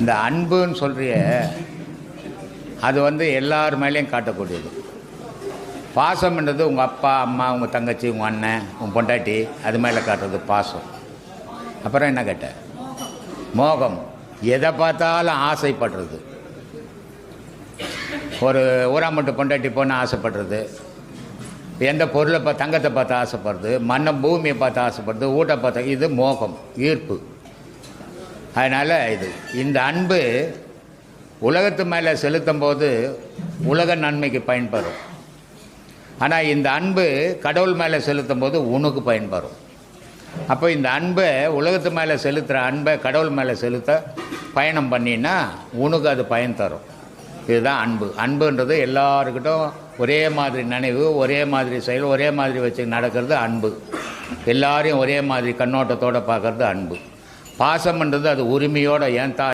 இந்த அன்புன்னு சொல்கிறிய அது வந்து எல்லார் மேலேயும் காட்டக்கூடியது. பாசம்ன்றது உங்கள் அப்பா அம்மா உங்கள் தங்கச்சி உங்கள் அண்ணன் உன் பொண்டாட்டி அது மேலே காட்டுறது பாசம். அப்புறம் என்ன கேட்ட? மோகம். எதை பார்த்தாலும் ஆசைப்படுறது. ஒரு ஊராமட்டு பொண்டாட்டி போனால் ஆசைப்படுறது. எந்த பொருளை பார்த்து தங்கத்தை பார்த்து ஆசைப்படுறது. மண்ணை பூமியை பார்த்து ஆசைப்படுறது. ஊட்ட பார்த்து இது மோகம் ஈர்ப்பு. அதனால் இது இந்த அன்பு உலகத்து மேலே செலுத்தும் போது உலக நன்மைக்கு பயன்பெறும் ஆனால் இந்த அன்பு கடவுள் மேலே செலுத்தும் போது உனக்கு பயன்பெறும் அப்போ இந்த அன்பை உலகத்து மேலே செலுத்துகிற அன்பை கடவுள் மேலே செலுத்த பயணம் பண்ணினா உனக்கு அது பயன் தரும். இதுதான் அன்பு. அன்புன்றது எல்லாருக்கிட்டும் ஒரே மாதிரி நினைவு ஒரே மாதிரி செயல் ஒரே மாதிரி வச்சு நடக்கிறது அன்பு. எல்லாரையும் ஒரே மாதிரி கண்ணோட்டத்தோடு பார்க்கறது அன்பு. பாசம்ன்றது அது உரிமையோட ஏன் தா